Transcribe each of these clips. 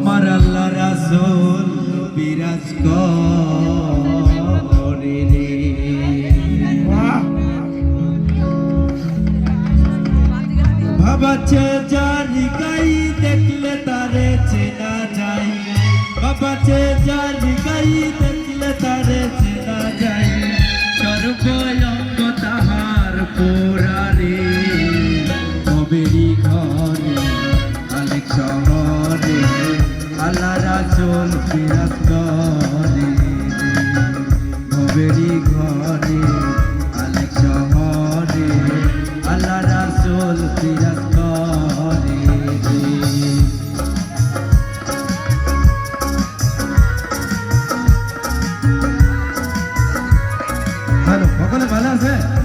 আমার আল্লাহ রাসুল বিরাজ করে রে বাবা চে জারি গাই দেখলে তারে চেনা যাই বাবা চে জারি গাই দেখলে তারে চেনা 对。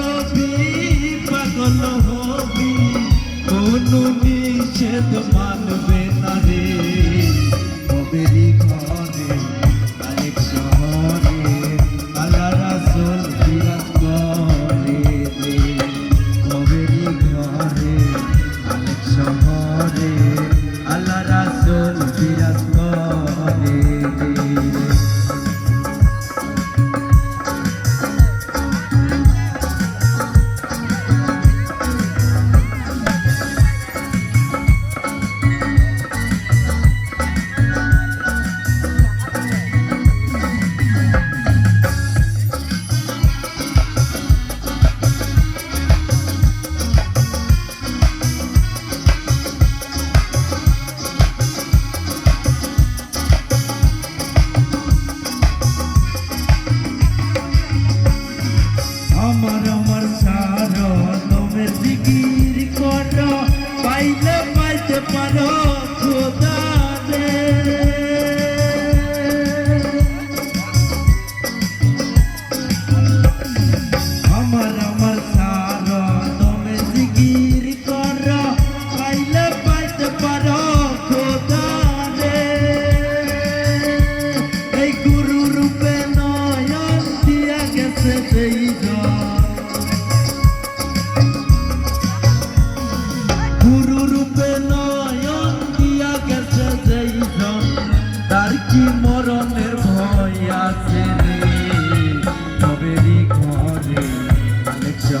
হবি পাগল হবি কোনো নিষেধ মানবে না রে পাইতে পারো খোদা দে Mm. Make your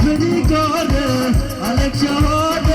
Ahmet let you Şavar